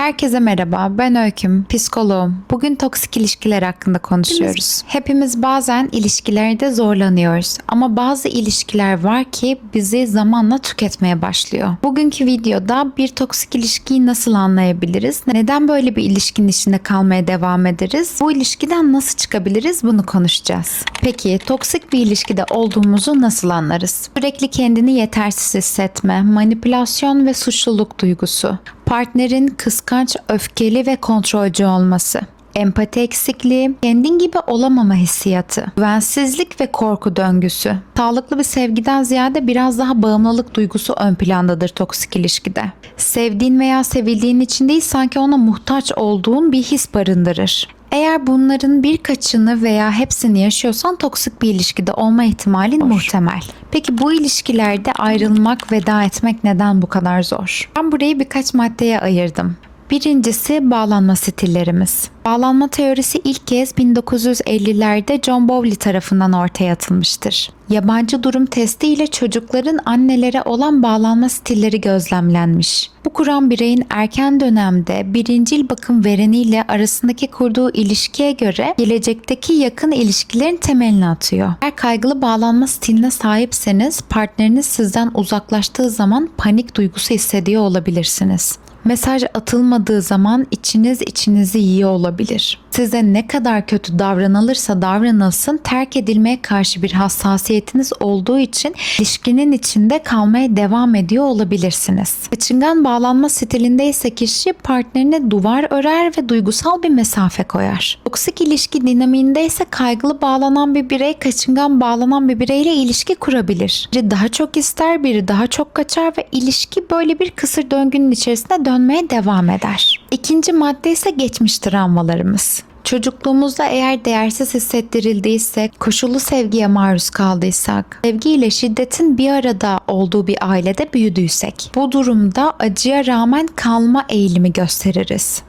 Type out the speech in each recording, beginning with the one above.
Herkese merhaba, ben Öyküm, psikoloğum. Bugün toksik ilişkiler hakkında konuşuyoruz. Hepimiz bazen ilişkilerde zorlanıyoruz ama bazı ilişkiler var ki bizi zamanla tüketmeye başlıyor. Bugünkü videoda bir toksik ilişkiyi nasıl anlayabiliriz? Neden böyle bir ilişkinin içinde kalmaya devam ederiz? Bu ilişkiden nasıl çıkabiliriz? Bunu konuşacağız. Peki toksik bir ilişkide olduğumuzu nasıl anlarız? Sürekli kendini yetersiz hissetme, manipülasyon ve suçluluk duygusu, partnerin kıskanç, öfkeli ve kontrolcü olması, empati eksikliği, kendin gibi olamama hissiyatı, güvensizlik ve korku döngüsü. Sağlıklı bir sevgiden ziyade biraz daha bağımlılık duygusu ön plandadır toksik ilişkide. Sevdiğin veya sevildiğin için değil sanki ona muhtaç olduğun bir his barındırır. Eğer bunların birkaçını veya hepsini yaşıyorsan toksik bir ilişkide olma ihtimalin muhtemel. Peki bu ilişkilerde ayrılmak, veda etmek neden bu kadar zor? Ben burayı birkaç maddeye ayırdım. Birincisi bağlanma stillerimiz. Bağlanma teorisi ilk kez 1950'lerde John Bowley tarafından ortaya atılmıştır. Yabancı durum testi ile çocukların annelere olan bağlanma stilleri gözlemlenmiş. Bu kuram bireyin erken dönemde birincil bakım vereniyle arasındaki kurduğu ilişkiye göre gelecekteki yakın ilişkilerin temelini atıyor. Eğer kaygılı bağlanma stiline sahipseniz partneriniz sizden uzaklaştığı zaman panik duygusu hissediyor olabilirsiniz. Mesaj atılmadığı zaman içiniz içinizi yiyor olabilir. Size ne kadar kötü davranılırsa davranılsın terk edilmeye karşı bir hassasiyetiniz olduğu için ilişkinin içinde kalmaya devam ediyor olabilirsiniz. Kaçıngan bağlanma stilinde ise kişi partnerine duvar örer ve duygusal bir mesafe koyar. Toksik ilişki dinamiğinde ise kaygılı bağlanan bir birey kaçıngan bağlanan bir bireyle ilişki kurabilir. Biri daha çok ister, biri daha çok kaçar ve ilişki böyle bir kısır döngünün içerisinde dönmeye devam eder. İkinci madde ise geçmiş travmalarımız. Çocukluğumuzda eğer değersiz hissettirildiyse, koşullu sevgiye maruz kaldıysak, sevgiyle şiddetin bir arada olduğu bir ailede büyüdüysek, bu durumda acıya rağmen kalma eğilimi gösteririz.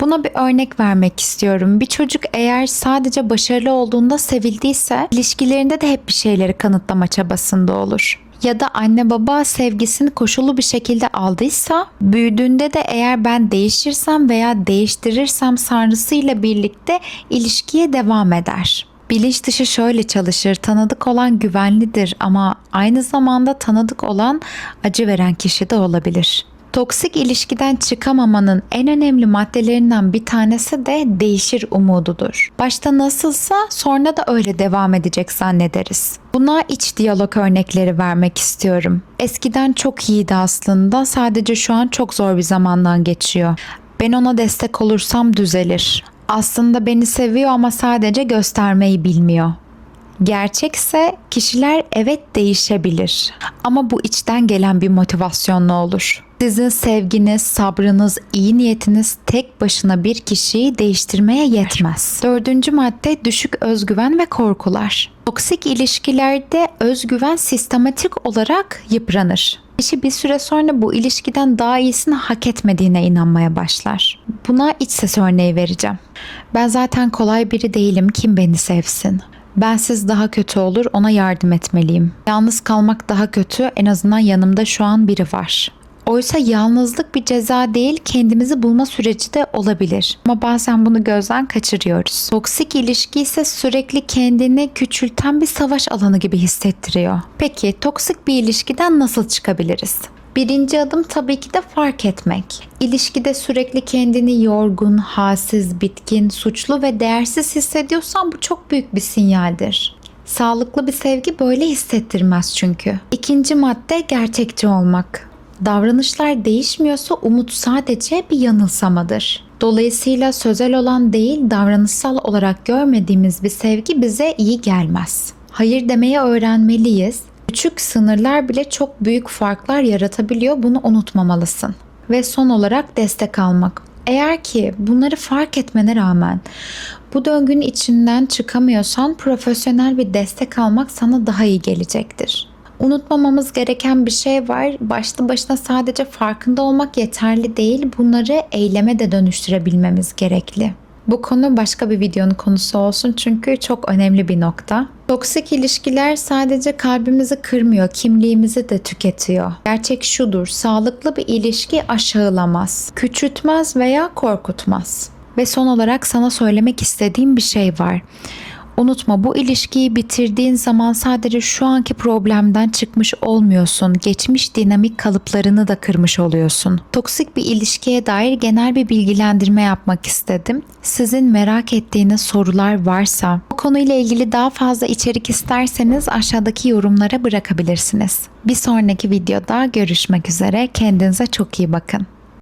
Buna bir örnek vermek istiyorum. Bir çocuk eğer sadece başarılı olduğunda sevildiyse, ilişkilerinde de hep bir şeyleri kanıtlama çabasında olur ya da anne baba sevgisini koşullu bir şekilde aldıysa büyüdüğünde de eğer ben değişirsem veya değiştirirsem sanrısıyla birlikte ilişkiye devam eder. Bilinç dışı şöyle çalışır. Tanıdık olan güvenlidir ama aynı zamanda tanıdık olan acı veren kişi de olabilir. Toksik ilişkiden çıkamamanın en önemli maddelerinden bir tanesi de değişir umududur. Başta nasılsa sonra da öyle devam edecek zannederiz. Buna iç diyalog örnekleri vermek istiyorum. Eskiden çok iyiydi aslında sadece şu an çok zor bir zamandan geçiyor. Ben ona destek olursam düzelir. Aslında beni seviyor ama sadece göstermeyi bilmiyor. Gerçekse kişiler evet değişebilir ama bu içten gelen bir motivasyonla olur. Sizin sevginiz, sabrınız, iyi niyetiniz tek başına bir kişiyi değiştirmeye yetmez. Dördüncü madde düşük özgüven ve korkular. Toksik ilişkilerde özgüven sistematik olarak yıpranır. Kişi bir süre sonra bu ilişkiden daha iyisini hak etmediğine inanmaya başlar. Buna iç ses örneği vereceğim. Ben zaten kolay biri değilim, kim beni sevsin? Bensiz daha kötü olur, ona yardım etmeliyim. Yalnız kalmak daha kötü, en azından yanımda şu an biri var. Oysa yalnızlık bir ceza değil, kendimizi bulma süreci de olabilir. Ama bazen bunu gözden kaçırıyoruz. Toksik ilişki ise sürekli kendini küçülten bir savaş alanı gibi hissettiriyor. Peki toksik bir ilişkiden nasıl çıkabiliriz? Birinci adım tabii ki de fark etmek. İlişkide sürekli kendini yorgun, halsiz, bitkin, suçlu ve değersiz hissediyorsan bu çok büyük bir sinyaldir. Sağlıklı bir sevgi böyle hissettirmez çünkü. İkinci madde gerçekçi olmak. Davranışlar değişmiyorsa umut sadece bir yanılsamadır. Dolayısıyla sözel olan değil, davranışsal olarak görmediğimiz bir sevgi bize iyi gelmez. Hayır demeyi öğrenmeliyiz. Küçük sınırlar bile çok büyük farklar yaratabiliyor. Bunu unutmamalısın. Ve son olarak destek almak. Eğer ki bunları fark etmene rağmen bu döngünün içinden çıkamıyorsan profesyonel bir destek almak sana daha iyi gelecektir. Unutmamamız gereken bir şey var. Başlı başına sadece farkında olmak yeterli değil. Bunları eyleme de dönüştürebilmemiz gerekli. Bu konu başka bir videonun konusu olsun çünkü çok önemli bir nokta. Toksik ilişkiler sadece kalbimizi kırmıyor, kimliğimizi de tüketiyor. Gerçek şudur, sağlıklı bir ilişki aşağılamaz, küçültmez veya korkutmaz. Ve son olarak sana söylemek istediğim bir şey var. Unutma bu ilişkiyi bitirdiğin zaman sadece şu anki problemden çıkmış olmuyorsun. Geçmiş dinamik kalıplarını da kırmış oluyorsun. Toksik bir ilişkiye dair genel bir bilgilendirme yapmak istedim. Sizin merak ettiğiniz sorular varsa, bu konuyla ilgili daha fazla içerik isterseniz aşağıdaki yorumlara bırakabilirsiniz. Bir sonraki videoda görüşmek üzere. Kendinize çok iyi bakın.